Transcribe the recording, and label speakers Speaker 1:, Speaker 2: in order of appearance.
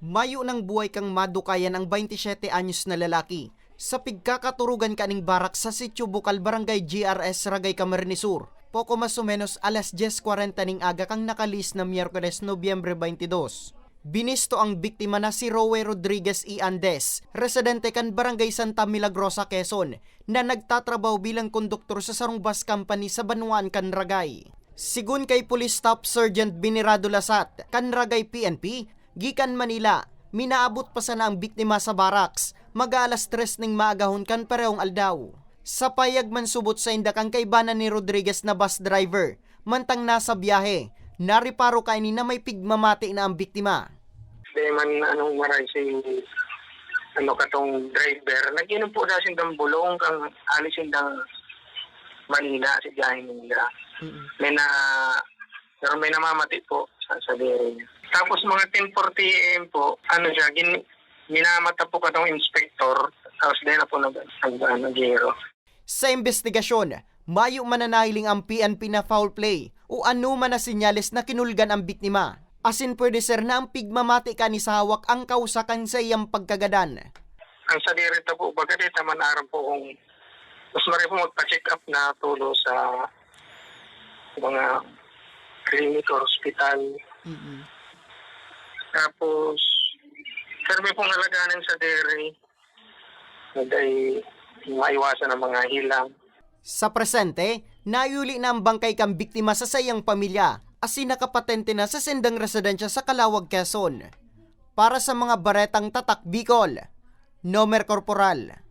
Speaker 1: Mayo ng buhay kang madukayan ang 27 anyos na lalaki sa pigkakaturugan kaning barak sa Sitio Bukal Barangay GRS Ragay Camarines Sur. Poco mas o menos alas 10.40 ning aga kang nakalis na Miyerkules Nobyembre 22. Binisto ang biktima na si Rowe Rodriguez E. Andes, residente kan Barangay Santa Milagrosa, Quezon, na nagtatrabaho bilang konduktor sa sarong bus company sa Banuan, Canragay. Sigun kay Police Staff Sergeant Binirado Lasat, Canragay PNP, gikan Manila, minaabot pa sana ang biktima sa barracks, mag-alas tres ning maagahon kan parehong aldaw. Sa payag man subot sa indakang kaibanan ni Rodriguez na bus driver, mantang nasa biyahe, nariparo kay ni na may pigmamati na ang biktima.
Speaker 2: Di man anong maray si ano katong driver. Nag-inom po na sindang bulong kang alis sindang Manila si Jahin nila. May na pero may namamati po sa sa niya. Tapos mga 10:40 AM po, ano siya, gin, minamata po katong inspector. Tapos din na po nag, nag, ano.
Speaker 1: Sa investigasyon, mayo mananahiling ang PNP na foul play o ano man na sinyales na kinulgan ang biktima. Asin pwede sir na ang pigmamati ka ni sa hawak ang kausakan sa iyang pagkagadan.
Speaker 2: Ang sa dere ta po, baga di taman aram po kung mas mari po magpa-check up na tulo sa mga clinic or hospital. Tapos, pero may pong halaganan sa dere na maiwasan ang mga hilang.
Speaker 1: Sa presente, nayuli na ang bangkay kang biktima sa sayang pamilya asin nakapatente na sa sendang residensya sa Kalawag, Quezon. Para sa mga baretang tatak Bicol, Nomer Corporal,